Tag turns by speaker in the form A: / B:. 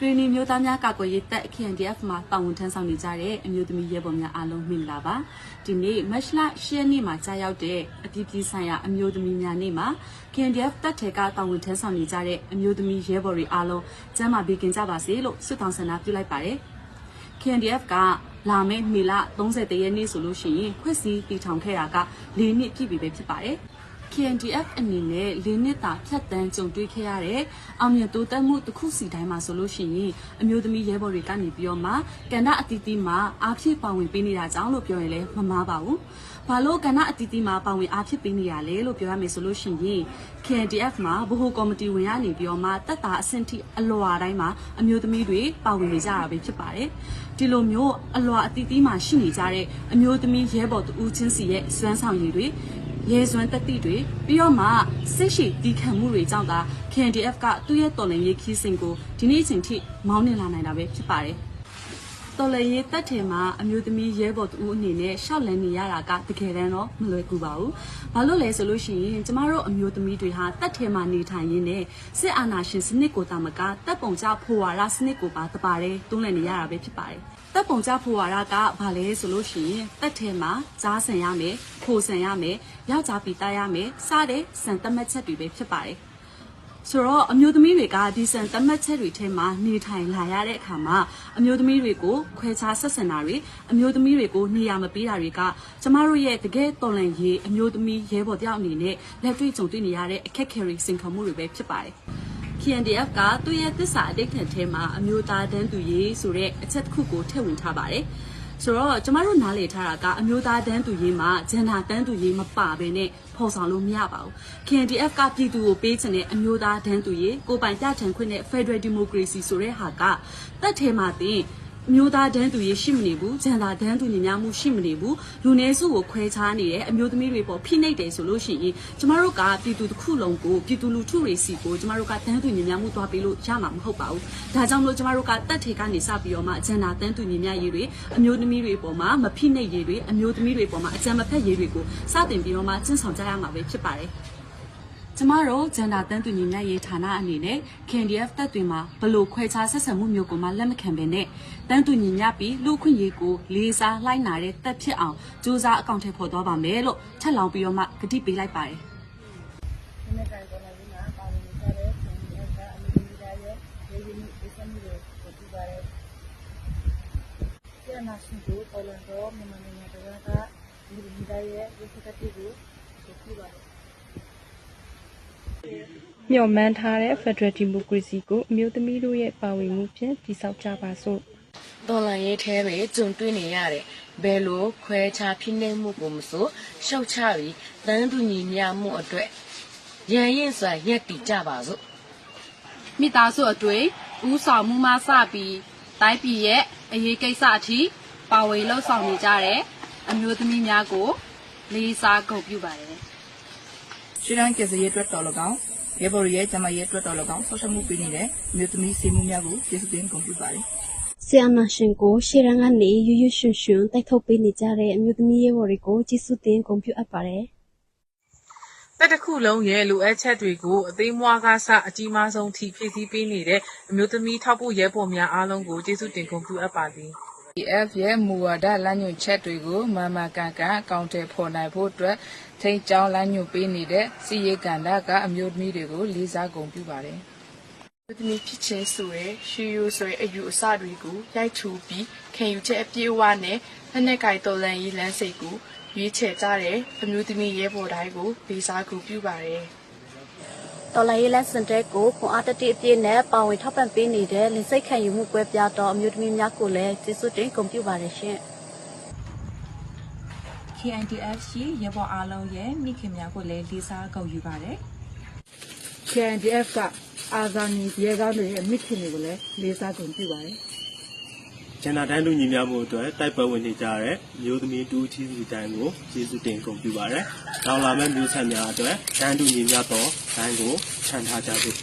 A: ကရီနီမျိုးသားများကာကွယ်ရေးတပ် KNDF မှာပါဝင်ထမ်းဆောင်နေကြတဲ့အမျိုးသမီးရဲဘော်များအားလုံးမင်္ဂလာပါဒီနေ့မတ်လ10ရက်နေ့မှာကြာရောက်တဲ့အပြည်ပြည်ဆိုင်ရာအမျိုးသမီးများနေ့မှာ KNDF တပ်ထဲကတာဝန်ထမ်းဆောင်နေကြတဲ့အမျိုးသမီးရဲဘော်တွေအားလုံးကျန်းမာပေးကင်ကြပါစေလို့ဆုတောင်းဆန္ဒပြုလိုက်ပါတယ် KNDF ကလာမယ့်မေလ30ရက်နေ့ဆိုလို့ရှိရင်ခွင့်စည်းတည်ထောင်ခဲ့တာက၄နှစ်ပြည့်ပြီပဲဖြစ်ပါတယ်။ KNDF အနေနဲ့၄နှစ်တာဖြတ်တန်းကြုံတွေ့ခဲ့ရတဲ့အောင်မြင်တိုးတက်မှုတစ်ခုစီတိုင်းမှာဆိုလို့ရှိရင်အမျိုးသမီးရဲဘော်တွေကနေပြီးတော့မှကဏ္ဍအတီးတီးမှာအားဖြည့်ပါဝင်ပေးနေတာကြောင့်လို့ပြောရင်လည်းမမှားပါဘူး။ဘာလို့ကဏ္ဍအတီးတီးမှာပါဝင်အားဖြည့်ပေးနေရလဲလို့ပြောရမယ်ဆိုလို့ရှိရင် KNDF မှာဗဟိုကော်မတီဝင်ရနေပြီးတော့မှတက်တာအဆင့်ထိအလွာတိုင်းမှာအမျိုးသမီးတွေပါဝင်နေကြတာပဲဖြစ်ပါတယ်။ဒီလိုမျိုးအလွာအတီးတီးမှာရှိနေကြတဲ့အမျိုးသမီးရဲဘော်တူဦးချင်းစီရဲ့စွမ်းဆောင်ရည်တွေ ရဲစွမ်းတက်တိတွေပြီးတော့မှစိတ်ရှိတီးခံမှုတွေကြောင့်သာ KNDF ကသူ့ရဲ့တော်လှန်ရေးခီးစဉ်ကိုဒီနေ့အချိန်ထိမောင်းနှင်လာနိုင်တာပဲဖြစ်ပါတယ်။တော်လှန်ရေးတပ်ထဲမှာအမျိုးသမီးရဲဘော်တူအနေနဲ့ရှောက်လန်းနေရတာကတကယ်တမ်းတော့မလွယ်ကူပါဘူး။ဘာလို့လဲဆိုလို့ရှိရင်ကျမတို့အမျိုးသမီးတွေဟာတပ်ထဲမှာနေထိုင်ရင်းနဲ့စစ်အာဏာရှင်စနစ်ကိုတာမကတပ်ပုံကြဖိုဝါရစနစ်ကိုပါတပါတဲ့တွန်းလှန်နေရတာပဲဖြစ်ပါတယ်။ တပ်ပုံကြဖိုဝါရကဘာလဲဆိုလို့ရှိရင်တပ်ထဲမှာကြားဆန်ရမယ်၊ခိုဆန်ရမယ်၊ယောက်ျားပီတာရမယ်စတဲ့စံတတ်မှတ်ချက်တွေပဲဖြစ်ပါတယ်။ဆိုတော့အမျိုးသမီးတွေကဒီစံတတ်မှတ်ချက်တွေထဲမှာနေထိုင်လာရတဲ့အခါမှာအမျိုးသမီးတွေကိုခွဲခြားဆက်ဆံတာတွေအမျိုးသမီးတွေကိုနေရာမပေးတာတွေကကျမတို့ရဲ့တကယ်တော်လန်ရေးအမျိုးသမီးရဲဘော်တယောက်အနေနဲ့လက်တွေ့ကြုံတွေ့နေရတဲ့အခက်အခဲတွေစင်ခံမှုတွေပဲဖြစ်ပါတယ်။ KNDF ကသူ့ရဲ့သစ္စာအတိတ်ခံထဲမှာအမျိုးသားတန်းတူရေးဆိုတဲ့အချက်တစ်ခုကိုထည့်ဝင်ထားပါတယ်။ဆိုတော့ကျမတို့နားလည်ထားတာကအမျိုးသားတန်းတူရေးမှာဂျန်နာတန်းတူရေးမပါဘဲနဲ့ဖော်ဆောင်လို့မရပါဘူး။ KNDF ကပြည်သူကိုပေးချင်တဲ့အမျိုးသားတန်းတူရေးကိုပိုင်ပြဋ္ဌာန်းခွင့်နဲ့ Federal Democracy ဆိုတဲ့ဟာကတက်ထဲမှာတင် အမျိုးသားတန်းတူရေးရှိမနေဘူးဂျန်တာတန်းတူညီမျှမှုရှိမနေဘူးလူနည်းစုကိုခွဲခြားနေတဲ့အမျိုးသမီးတွေပေါ်ဖိနှိပ်တယ်ဆိုလို့ရှိရင်ကျမတို့ကပြည်သူတစ်ခုလုံးကိုပြည်သူလူထုတွေစီကိုကျမတို့ကတန်းတူညီမျှမှုသွားပေးလို့ရမှာမဟုတ်ပါဘူးဒါကြောင့်မလို့ကျမတို့ကတက်ထေကနေစပြီးတော့မှဂျန်တာတန်းတူညီမျှရေးတွေအမျိုးသမီးတွေပေါ်မှာမဖိနှိပ်ရေးတွေအမျိုးသမီးတွေပေါ်မှာအကြမ်းမဖက်ရေးတွေကိုစတင်ပြီးတော့မှကျင့်ဆောင်ကြရမှာပဲဖြစ်ပါတယ် ကျမတို့ဂျန်ဒါတန်းတူညီမျှရေးဌာနအနေနဲ့ KNDF တပ်တွေမှာဘလို့ခွဲခြားဆက်ဆံမှုမျိုးကိုမှလက်မခံဘဲနဲ့တန်းတူညီမျှပြီးလူခွင့်ရေးကိုလေးစားလိုက်နာတဲ့တပ်ဖြစ်အောင်စူးစမ်းအကောင့်ထဲပေါ်သွားပါမယ်လို့ထပ်လောင်းပြီးတော့မှကတိပေးလိုက်ပါတယ်
B: ဒီနေ့တိုင်ပေါ်လာပြီးမှပါဝင်ကြတဲ့ဆင်ရဲကအမျိုးသမီးတွေရဲ့ရေရင်းမှုအစမှုတွေကိုပြုပါတယ်။ကျန်နာရှင်ကိုပေါ်လန်တော့မြန်မာနိုင်ငံတကာကအမျိုးသမီးတွေရဲ့ဝိသကတိကိုပြုပါတယ်
C: မျှော်မှန်းထားတဲ့ Federal Democracy ကိုအမျိုးသမီးတို့ရဲ့ပါဝင်မှုဖြင့်တည်ဆောက်ကြပါစို့
D: တော်လန်ရေးထဲတွေကျုံတွေ့နေရတယ်ဘယ်လိုခွဲခြားဖိနှိပ်မှုကိုမဆိုရှောက်ချပြီးတန်းတူညီမျှမှုအတွက်ရန်ရင်စွာရက်တည်ကြပါစို့
E: မိသားစုအတွေ့ဦးဆောင်မှုမှစပြီးတိုင်းပြည်ရဲ့အရေးကိစ္စအထိပါဝင်လှုပ်ဆောင်နေကြတဲ့အမျိုးသမီးများကိုလေးစားဂုဏ်ပြုပါတယ်
F: ရှင်းတန်းကယ်ဆယ်ရေးအတွက်တော်၎င်းရဲဘော်ရဲ့ကျမရဲ့အတွက်တော်၎င်းဆောက်ရှောက်မှုပေးနေတဲ့မြို့သမီးစီမှုများကိုကျေးဇူးတင်ဂုဏ်ပြုပါတယ်
G: ဆီယနာရှင်ကိုရှေ့ရန်ကနေရွရွရွှွှွှွှွှတိုက်ထုတ်ပေးနေကြတဲ့အမျိုးသမီးရဲဘော်တွေကိုကျေးဇူးတင်ဂုဏ်ပြုအပ်ပါတယ်
H: တက်တစ်ခုလုံးရဲ့လိုအပ်ချက်တွေကိုအသေးမွားကစအကြီးမားဆုံးထိဖြည့်ဆည်းပေးနေတဲ့အမျိုးသမီးထောက်ပို့ရဲဘော်များအားလုံးကိုကျေးဇူးတင်ကုန်ပြုအပ်ပါသည်
I: EF ရဲ့မူဝါဒလမ်းညွှန်ချက်တွေကိုမမကန်ကန်အကောင့်တွေဖော်နိုင်ဖို့အတွက်ထိန်းကျောင်းလမ်းညွှန်ပေးနေတဲ့စီရေးကန္တာကအမျိုးသမီးတွေကိုလေးစားဂုဏ်ပြုပါတယ်
J: လူသမီးဖြစ်ချင်းဆိုရယ်ရှီယိုဆိုရယ်အယူအဆတွေကိုရိုက်ထူပြီးခံယူချက်အပြည့်အဝနဲ့လက်နက်ကိုင်တော်လန်ရေးလမ်းစိတ်ကိုရွေးချယ်ကြတဲ့အမျိုးသမီးရဲဘော်တိုင်းကိုလေးစားကူပြုပါတယ်
G: တော်လိုင်းရေးလက်စင်တဲ့ကိုခွန်အားတတိအပြည့်နဲ့ပါဝင်ထောက်ပံ့ပေးနေတဲ့လင်စိတ်ခံယူမှုပွဲပြတော့အမျိုးသမီးများကိုလည်းကျေးဇူးတင်ဂုဏ်ပြုပါတယ်ရှင်
A: KNDF ရှိရဲဘော်အားလုံးရဲ့မိခင်များကိုလည်းလေးစားဂုဏ်ယူပါတယ်
F: KNDF ကအာဇာနည်ရဲကောင်းတွေရဲ့မိခင်တွေကိုလည်းလေးစားဂုဏ်ပြုပါတယ်
K: ဂျန်နာတန်းတူညီမျှမှုအတွက်တိုက်ပွဲဝင်နေကြတဲ့မျိုးသမီးတူချီစီတိုင်းကိုကျေးဇူးတင်ကုန်ပြုပါရယ်။နောက်လာမယ့်မျိုးဆက်များအတွက်တန်းတူညီမျှသောဒိုင်းကိုခြံထားကြဖို့